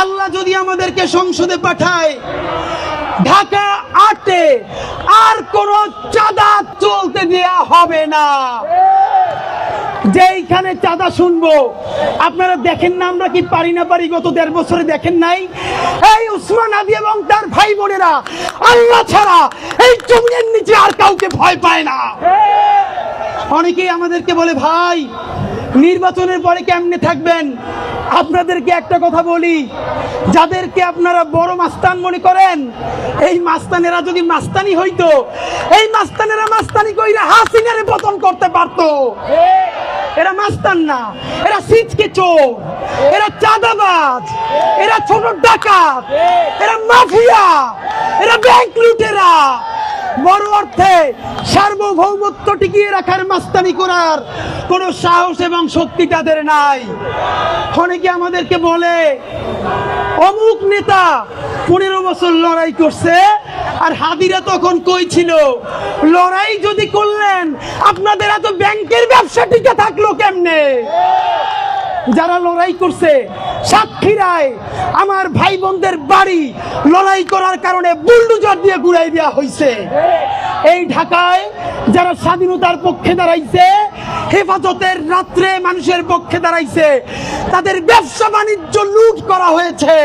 আল্লাহ যদি আমাদেরকে সংসদে পাঠায়, ঢাকা আটে আর কোন চাঁদা চলতে দেয়া হবে না। যেইখানে চাঁদা শুনব, আপনারা দেখেন না, আমরা কি পারি না পারি, গত দেড় বছরে দেখেন নাই? এই উসমান আদি এবং তার ভাই বোনেরা, আল্লাহ ছাড়া এই জমিনের নিচে আর কাউকে ভয় পায় না। অনেকেই আমাদেরকে বলে, ভাই নির্বাচনের পরে কেমনে থাকবেন? আপনাদেরকে একটা কথা বলি। যাদেরকে আপনারা বড় মাস্তান মনে করেন, এই মাস্তানেরা যদি মাস্তানি হইতো, এই মাস্তানেরা মাস্তানি কইরা হাসিনারে পতন করতে পারতো। এরা মাস্তান না, এরা সিচকে চোর, এরা চাঁদাবাজ, এরা ছোট ডাকাত, এরা মাফিয়া, এরা ব্যাংক লুটেরা। বড় অর্থে সার্বভৌমত্ব টিকিয়ে রাখার মাস্তানি করার কোনো সাহস এবং শক্তি তাদের নাই। অনেকে আমাদেরকে বলে, অমুক নেতা পনেরো বছর লড়াই করছে আর হাদিরা তখন কই ছিল? লড়াই যদি করলেন, আপনাদের এত ব্যাংকের ব্যবসা টিকে থাকল কেমনে? যারা লড়াই করছে সাক্ষীরায় আমার ভাই বোনদের বাড়ি লড়াই করার কারণে বুলডুজার দিয়ে ঘুরাই দেওয়া হয়েছে এই ঢাকায় যারা স্বাধীনতার পক্ষে দাঁড়াইছে, হেফাজতের রাত্রে মানুষের পক্ষে দাঁড়াইছে, তাদের ব্যবসা বাণিজ্য লুট করা হয়েছে।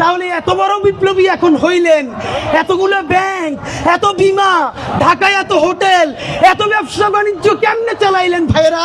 তাহলে এত বড় বিপ্লবী এখন হইলেন, এতগুলো ব্যাংক এত বিমা, ঢাকায় এত হোটেল, এত ব্যবসা বাণিজ্য কেমনে চালাইলেন ভাইয়েরা?